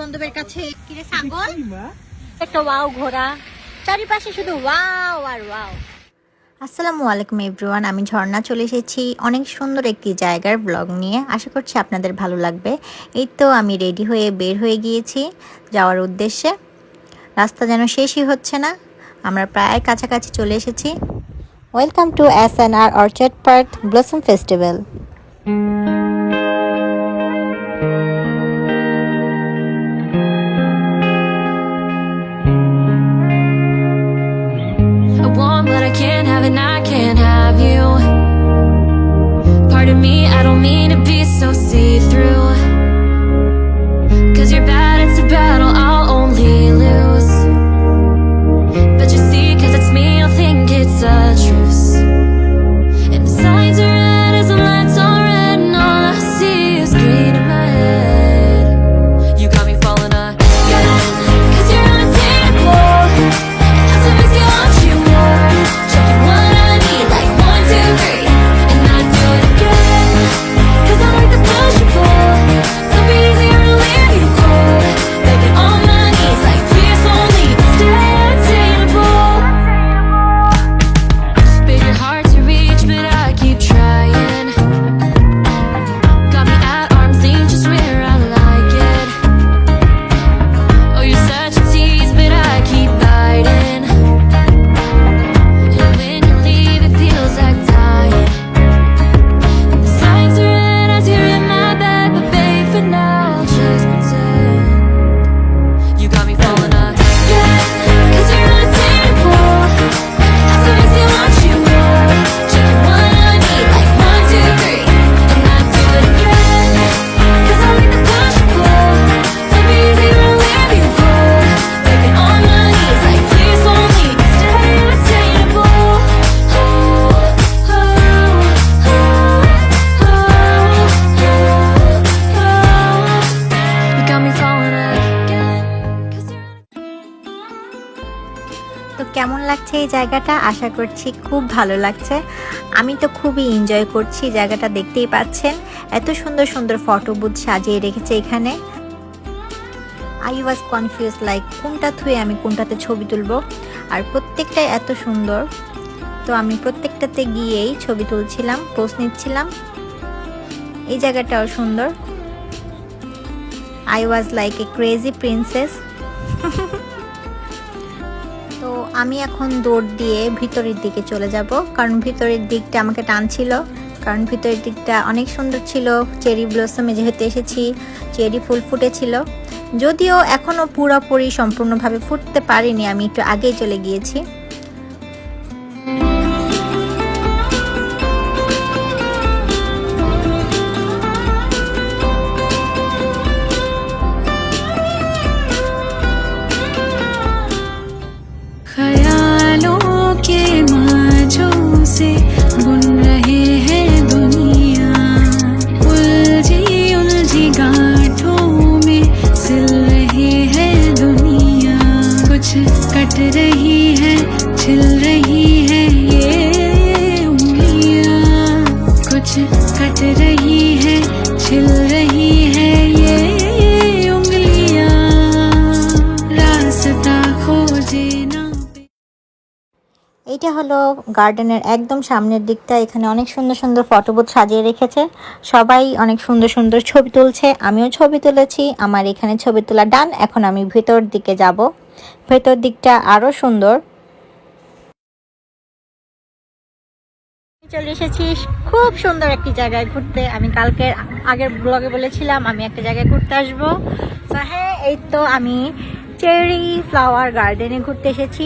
বান্ধবের কাছে। কিরে ছাগল? একটা ওয়াও ঘোড়া। চারিপাশে শুধু ওয়াও আর ওয়াও। আসসালামু আলাইকুম এভরিওয়ান আমি ঝর্ণা চলে এসেছি অনেক সুন্দর একটি জায়গার ব্লগ নিয়ে। আশা করছি আপনাদের ভালো লাগবে। এই তো আমি রেডি হয়ে বের হয়ে গিয়েছি যাওয়ার উদ্দেশ্যে। রাস্তা যেন শেষই হচ্ছে না। আমরা প্রায় কাছাকাছি চলে এসেছি। Welcome to S N R orchard park blossom festival এই জায়গাটা আশা করছি খুব ভালো লাগছে। আমি তো খুবই এনজয় করছি জায়গাটা দেখতেই পাচ্ছেন। এত সুন্দর সুন্দর ফটো বুথ সাজিয়ে রেখেছে এখানে। আই ওয়াজ কনফিউজ লাইক কোনটা থুয়ে আমি কোনটাতে ছবি তুলবো? আর প্রত্যেকটাই এত সুন্দর। তো আমি প্রত্যেকটাতে গিয়েই ছবি তুলছিলাম পোস্ট নিচ্ছিলাম। এই জায়গাটাও সুন্দর। I was like a crazy princess তো আমি এখন দৌড় দিয়ে ভিতরের দিকে চলে যাব। কারণ ভিতরের দিকটা আমাকে টানছিল। কারণ ভিতরের দিকটা অনেক সুন্দর ছিল। চেরি ব্লসমে যেহেতু এসেছি, চেরি ফুল ফুটেছিল। যদিও এখনও পুরোপুরি সম্পূর্ণভাবে ফুটতে পারিনি, আমি একটু আগেই চলে গিয়েছি। कट रही है छिल रही है ये उंगलियां रास्ता खोजे ना এইটা হলো গার্ডেনের একদম সামনের দিকটা এখানে অনেক সুন্দর সুন্দর ফটোবুথ সাজিয়ে রেখেছে সবাই অনেক সুন্দর সুন্দর ছবি তুলছে আমিও ছবি তুলেছি আমার এখানে ছবি তোলা ডান এখন আমি ভেতর দিকে যাব ভেতর দিকটা আরও সুন্দর চলে এসেছি। খুব সুন্দর একটি জায়গায় ঘুরতে। আমি কালকে আগের ব্লগে বলেছিলাম, আমি একটা জায়গায় ঘুরতে আসব। হ্যাঁ এই তো আমি চেরি ফ্লাওয়ার গার্ডেনে ঘুরতে এসেছি।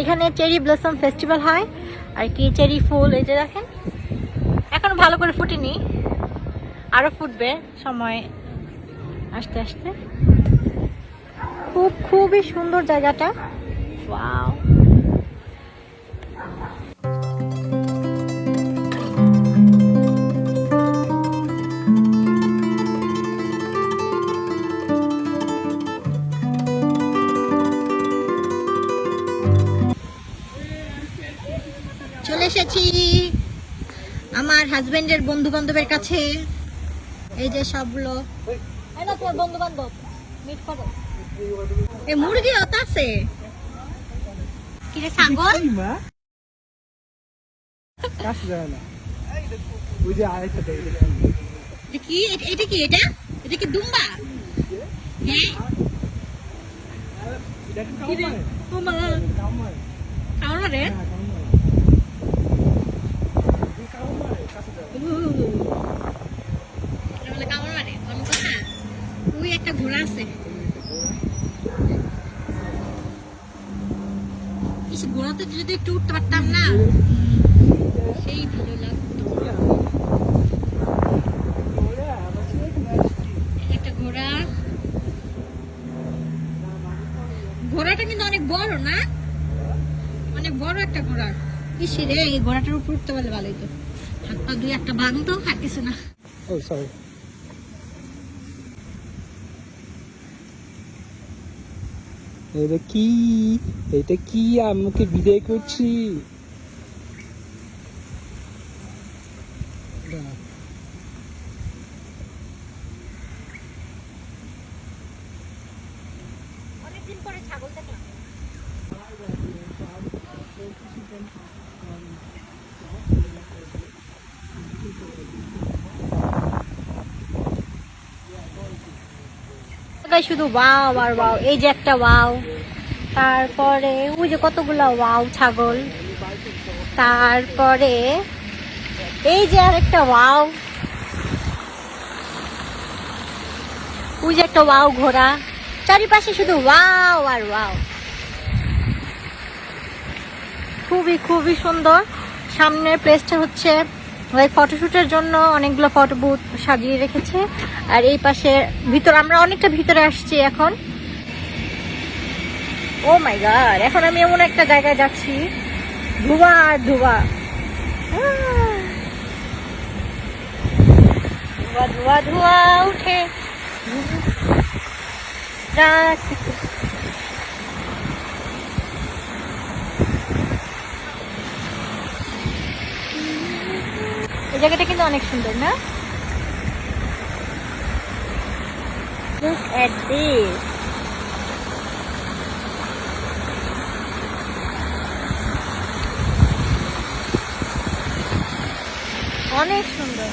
এখানে চেরি ব্লসম ফেস্টিভ্যাল হয়। আর কি চেরি ফুল, এই যে দেখেন। এখন ভালো করে ফুটেনি। আরও ফুটবে সময় আস্তে আস্তে। খুব, খুবই সুন্দর জায়গাটা। ওয়াও চলে এসেছি আমার হাজবেন্ডের বন্ধু বান্ধবের কাছে। এই যে সবগুলো তোমার বন্ধু বান্ধব মিট করো। এ মুরগি হতা আছে? ছাগল? এটা কি? এ- এটা কি? এটা? এটা কি দুম্বা? হ্যাঁ। রে ও মা কামাই খাওয়ার মানে হ্যাঁ কামাই এই কামাই কাছে যায় এটা বলে কামড় মানে অন্য কথা ওই একটা ঘোড়া আছে ইস ঘোড়াতে যদি একটু উঠতে পারতাম না। সেই ভালো লাগতো। একটা ঘোড়া। ঘোড়াটা কিন্তু অনেক বড় না? অনেক বড় একটা ঘোড়া। ইস রে, এই ঘোড়াটার উপর উঠতে পারলে ভালোই তো। হাত পা দুই একটা ভাঙতো আর কিছু না। সরি এটা কি? এটা কি? আমাকে বিদায় করছি শুধু ওয়াও আর ওয়াও। এই যে একটা ওয়াও। তারপরে, ওই যে কতগুলো ওয়াও, ছাগল। তারপরে, এই যে আরেকটা ওয়াও। ওই যে একটা ওয়াও ঘোড়া। চারিপাশে শুধু ওয়াও আর ওয়াও। খুবই খুবই সুন্দর। সামনের প্লেসটা হচ্ছে ওই ফটোশুটের জন্য অনেকগুলো ফটো বুথ সাজিয়ে রেখেছে। আর এই পাশে ভিতর, আমরা অনেকটা ভিতরে আসছি এখন। ও মাই গড, এখন আমি এমন একটা জায়গায় যাচ্ছি। ধোয়া আর ধোয়া। ধুয়া ধুয়া, ধোয়া, উঠে। এই জায়গাটা কিন্তু অনেক সুন্দর না Look at this. অনেক সুন্দর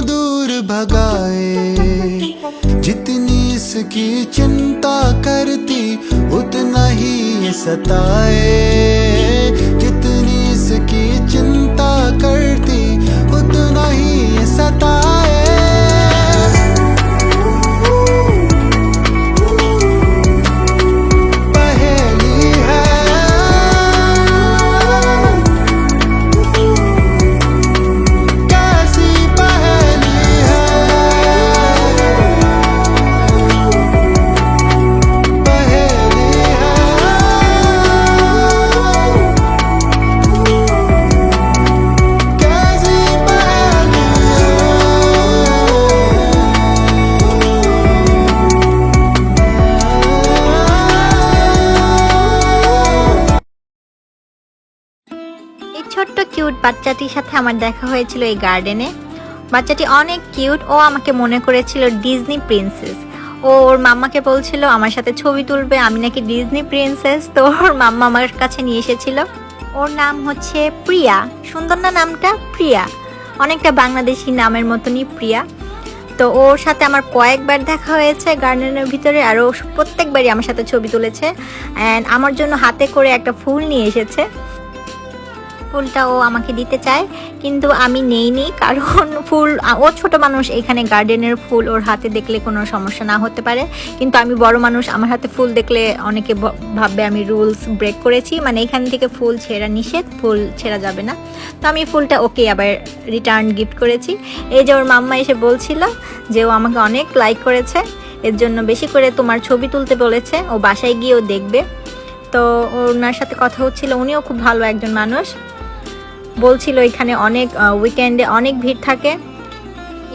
दूर भगाए। जितनी इसकी चिंता करती उतना ही सताए। বাচ্চাটির সাথে আমার দেখা হয়েছিল এই গার্ডেনে। বাচ্চাটি অনেক কিউট, ও আমাকে মনে করেছিল ডিজনি প্রিন্সেস। ও ওর মাম্মাকে বলছিল, আমার সাথে ছবি তুলবে, আমি নাকি ডিজনি প্রিন্সেস। তো ওর মাম্মা আমার কাছে নিয়ে এসেছিল। ওর নাম হচ্ছে প্রিয়া। সুন্দর না নামটা? প্রিয়া। অনেকটা বাংলাদেশি নামের মতনই প্রিয়া। তো ওর সাথে আমার কয়েকবার দেখা হয়েছে গার্ডেনের ভিতরে, আর ও প্রত্যেকবারই আমার সাথে ছবি তুলেছে। অ্যান্ড আমার জন্য হাতে করে একটা ফুল নিয়ে এসেছে। ফুলটা ও আমাকে দিতে চায়, কিন্তু আমি নেইনি কারণ ফুল ও ছোট মানুষ, এখানে গার্ডেনের ফুল ওর হাতে দেখলে কোনো সমস্যা না হতে পারে। কিন্তু আমি বড় মানুষ, আমার হাতে ফুল দেখলে অনেকে ভাববে আমি রুলস ব্রেক করেছি। মানে এখান থেকে ফুল ছেঁড়া নিষেধ, ফুল ছেঁড়া যাবে না। তো আমি ফুলটা ওকে আবার রিটার্ন গিফট করেছি। এই যে ওর মাম্মা এসে বলছিল যে ও আমাকে অনেক লাইক করেছে। এর জন্য বেশি করে তোমার ছবি তুলতে বলেছে। ও বাসায় গিয়েও দেখবে। তো ওনার সাথে কথা হচ্ছিল। উনিও খুব ভালো একজন মানুষ। বলছিল এখানে অনেক উইকেন্ডে অনেক ভিড় থাকে।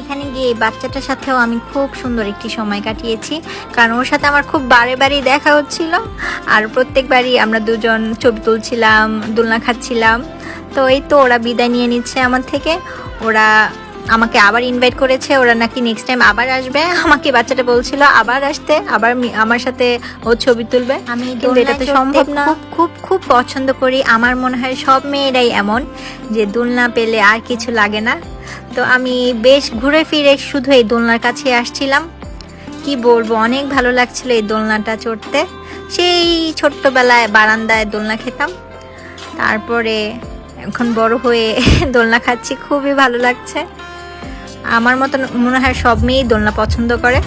এখানে গিয়ে বাচ্চাটার সাথেও আমি খুব সুন্দর একটি সময় কাটিয়েছি। কারণ ওর সাথে আমার খুব বারে বারেই দেখা হচ্ছিল। আর প্রত্যেকবারই আমরা দুজন ছবি তুলছিলাম, দোলনা খাচ্ছিলাম। তো এই তো ওরা বিদায় নিয়ে নিচ্ছে আমার থেকে। ওরা আমাকে আবার ইনভাইট করেছে ওরা নাকি নেক্সট টাইম আবার আসবে। আমাকে বাচ্চাটা বলছিল আবার আসতে আবার আমার সাথে ও ছবি তুলবে। আমি কিন্তু এটা তো সম্ভব না। খুব খুব খুব পছন্দ করি। আমার মনে হয় সব মেয়েরাই এমন যে দোলনা পেলে আর কিছু লাগে না। তো আমি বেশ ঘুরে ফিরে শুধু এই দোলনার কাছে আসছিলাম। কি বলব অনেক ভালো লাগছিল এই দোলনাটা চড়তে। সেই ছোট্টবেলায় বারান্দায় দোলনা খেতাম। তারপরে এখন বড় হয়ে দোলনা খাচ্ছি খুবই ভালো লাগছে। আমার মতন মনে হয় সব মেয়েই দোলনা পছন্দ করে।